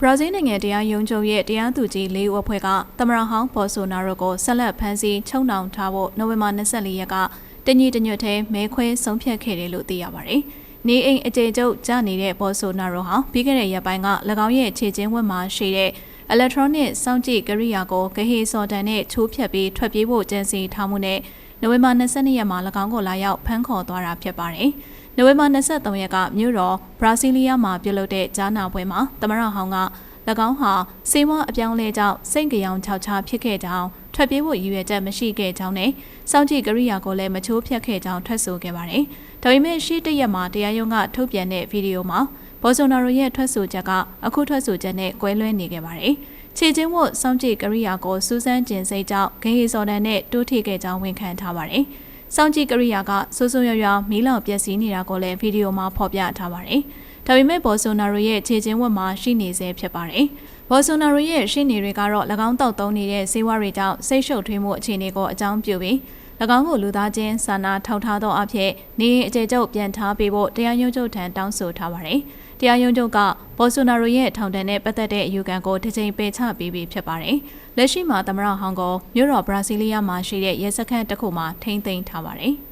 ဘရာဇီးနိုင်ငံတရားရုံးချုပ်ရဲ့တရားသူကြီးလေးဦးအဖွဲ့ကသမရဟောင်းဘော်ဆိုနာရိုကိုဆက်လက်ဖမ်းဆီးချုပ်နှောင်ထားဖို့နိုဝင်ဘာ24ရက်ကတညီတညွတ်ထဲမဲခွဲဆုံးဖြတ်ခဲ့တယ်လို့သိရပါတယ်။နေအိမ်အကျေကျုပ်ကျနေတဲ့ဘော်ဆိုနာရိုဟာပြီးခဲ့တဲ့ရက်ပိုင်းက၎င်းရဲ့ခြေချင်းဝက်မှာရှိတဲ့ electronic စောင့်ကြည့်ကရိယာကိုဂဟေစော်တန်နဲ့ချိုးဖြတ်ပြီးထွက်ပြေးဖို့ကြံစီထားမှုနဲ့ နိုဝင်ဘာ22ရက်မှာ၎င်းကိုလာရောက်ဖမ်းခေါ်သွားတာဖြစ်ပါတယ်။နိုဝင်ဘာ23ရက်ကမြို့တော်ဘရာဇီးလီးယားမှာပြုလုပ်တဲ့ကြားနာပွဲမှာသမရဟောင်းက၎င်းဟာစေဝါအပြောင်းလဲကြောင့်စိတ်ကြောင်ခြောက်ခြားဖြစ်ခဲ့ကြောင်းထွက်ပြေးဖို့ရည်ရွယ်ချက်မရှိခဲ့ကြောင်းနဲ့စောင့်ကြည့်ကရိယာကိုလည်းမချိုးဖျက်ခဲ့ကြောင်းထွက်ဆိုခဲ့ပါတယ်။ဒါပေမဲ့ရှေ့တရက်မှာတရားရုံးကထုတ်ပြန်တဲ့ဗီဒီယိုမှာဘော်ဆိုနာရိုရဲ့ထွက်ဆိုချက်ကအခုထွက်ဆိုချက်နဲ့ကွဲလွဲနေခဲ့ပါတယ်။ ခြေချင်းဝတ်စောင့်ကြည့်ကရိယာကိုစူးစမ်းကျင်စိတ်ကြောင့်ဂဟေစော်ဒန်နဲ့တိုးထိခဲ့ကြောင်းဝန်ခံထားပါတယ်။စောင့်ကြည့်ကရိယာကဆိုးဆိုးရွားရွားမီးလောင်ပျက်စီးနေတာကိုလည်းဗီဒီယိုမှာဖော်ပြထားပါတယ်။ဒါပေမဲ့ဘော်ဆိုနာရိုရဲ့ခြေချင်းဝတ်မှာရှိနေဆဲဖြစ်ပါတယ်။ဘော်ဆိုနာရိုရဲ့ရှင်းနေတွေကတော့၎င်းတောက်သုံးနေတဲ့ဈေးဝါးတွေကြောင့်စိတ်ရှုပ်ထွေးမှုအခြေအနေကိုအကြောင်းပြုပြီး၎င်းကိုလူသားချင်းစာနာထောက်ထားသောအဖြစ်နေရင်အကျေကျုပ်ပြန်ထားပေးဖို့တရားရုံးချုပ်ထံတောင်းဆိုထားပါတယ်။ တရားရုံးချုပ်ကဘော်ဆိုနာရိုရဲ့ထောင်ဒဏ်နဲ့ပတ်သက်တဲ့အယူခံကိုတစ်ချိန်ပယ်ချပေးပြီးဖြစ်ပါတယ်။လက်ရှိမှာသမရဟောင်ကိုမြို့တော်ဘရာဇီးလီးယားမှာရှိတဲ့ရဲစခန်းတစ်ခုမှာထိန်းသိမ်းထားပါတယ်။